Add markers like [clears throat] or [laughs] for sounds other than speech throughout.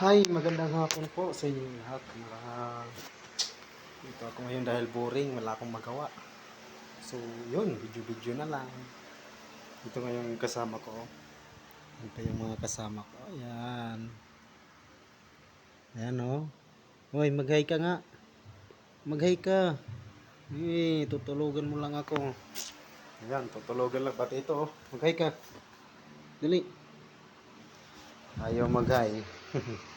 Hi, magandang hapon po sa inyo lahat. Mara... Dito ako ngayon dahil boring, wala akong magawa. So, yun, video-video na lang. Ito ngayon yung kasama ko. Yan pa yung mga kasama ko. Ayan. Ayan. Oh. Hoy, mag-hi ka nga. Mag-hi ka. Eh, tutulugan mo lang ako. Ayan, tutulugan lang. Pati ito oh. Mag-hi ka. Dali. Ayaw mag-hi. [laughs]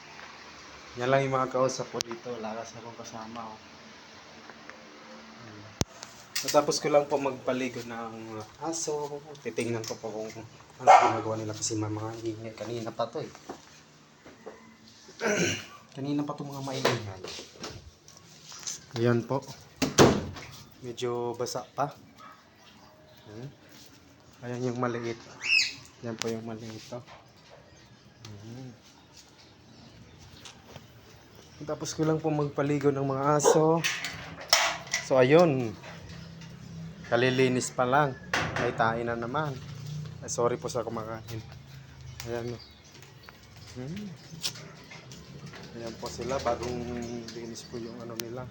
Yan lang yung mga kausap ko dito. Lakas akong kasama. Oh. Natapos ko lang po magpaligo ng aso. Titingnan ko po kung ano ginagawa nila kasi may mga ingay. Kanina pa to eh. [clears throat] Kanina pa to mga maingay. Yan po. Medyo basa pa. Hmm. Ayan yung maliit. Yan po yung maliit to. Hmm. Tapos ko lang po magpaligo ng mga aso. So ayun. Kalilinis pa lang. Ay tain na naman. Ay, sorry po sa kumakain. Ayan. Hmm. Ayan po sila. Bagong linis po yung ano nila.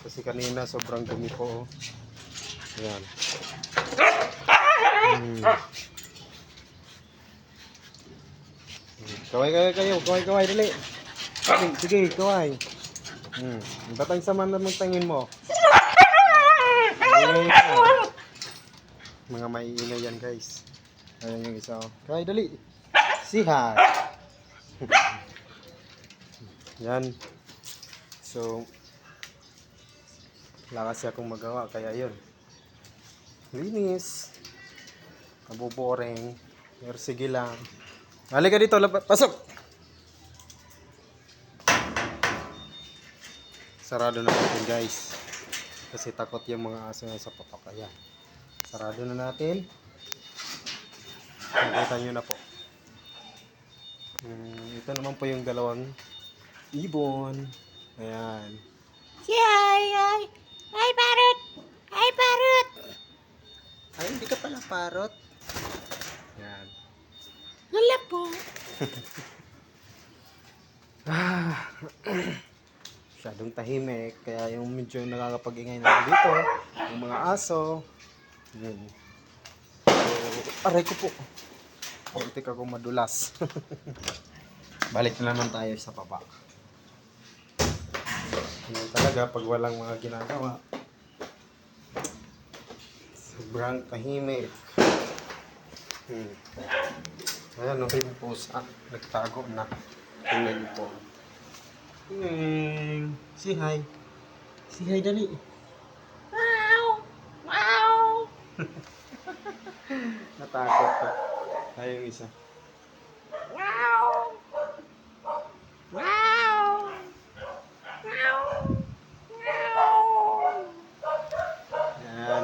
Kasi kanina sobrang dumi po. Oh. Ayan. Hmm. Kaway kaway kayo. Kaway kaway. Dali. Sige, sige, kaway. Hmm. Batang sama na mong tangin mo. Ayan. Mga maiingay yan guys. Ayan yung isa. oh. Kaway, dali. Si hi. [laughs] yan. So, wala kasi akong magawa. Kaya yun. Linis. Kabuboreng. Pero sige lang. Halika dito. Pasok! Sarado na natin guys. Kasi takot yung mga aso sa patok. Ayan. Sarado na natin. Nakita nyo na po. Hmm, ito naman po yung dalawang ibon. Ayan. Si ay ay. Ay parot. Ay parot. Ay, hindi ka pala parot. Ayan. Wala po. Ah, [laughs] masyadong tahimik. Kaya yung medyo nakakapag-ingay na dito, yung mga aso. Yun. So, aray ko po. Kuntik ako madulas. [laughs] Balik na naman tayo sa baba. Yun talaga pag walang mga ginagawa. Sobrang tahimik. Hmm. Ayan, no, yung pusa. Nagtago na. Tingnan po. Tingnan. Si hi. Si hi, dali. Wow. Wow. [laughs] Natakot ka. Tayo yung isa. Wow. Wow. Wow. Wow. Ayan.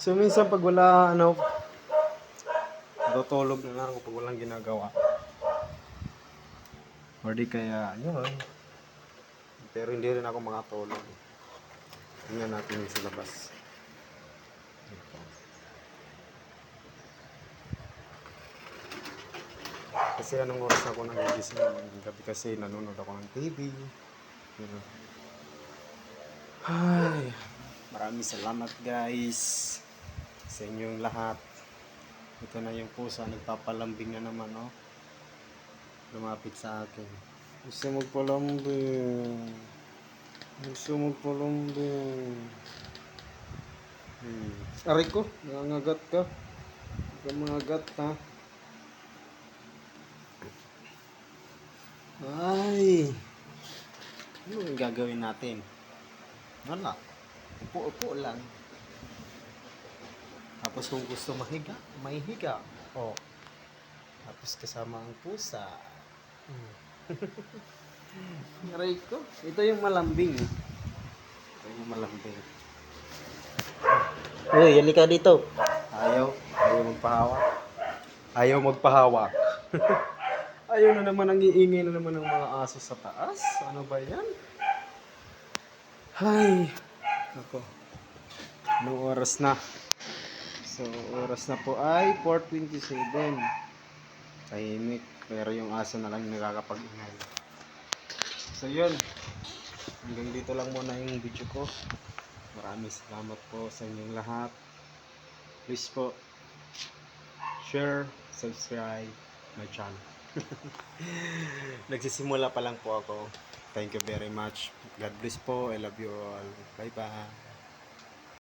So, minsan pag wala, ano, tutulog na lang pag walang ginagawa. Or di kaya, yun. Pero hindi rin ako makatulog. Tingnan natin yung sa labas. Ito. Kasi anong oras ako nagigising ng gabi kasi nanonood ako ng TV. Yun. Ay, maraming salamat guys sa inyong lahat. Ito na yung pusa, nagpapalambing na naman, oh. Lumapit sa akin. Gusto magpalambing. Gusto magpalambing. Hmm. Aray ko, nangangagat ka. Mangagat, ha. Ay. Ano yung gagawin natin? Wala. Upo-upo lang. Tapos kung gusto mahiga, may higa. O. Tapos kasama ang pusa. Hmm. [laughs] Aray ko. Ito yung malambing. Ito yung malambing. Uy, yan ka dito. Ayaw. Ayaw magpahawak. Ayaw magpahawak. [laughs] Ayaw na naman ang iingay na naman ng mga aso sa taas. Ano ba yan? Hay. Ako. Anong oras na? So, oras na po ay 4.27. Tahimik. Pero yung aso na lang nakakapag-ingay. So yun. Hanggang dito lang muna yung video ko. Maraming salamat po sa inyong lahat. Please po, share, subscribe my channel. [laughs] Nagsisimula pa lang po ako. Thank you very much. God bless po. I love you all. Bye bye.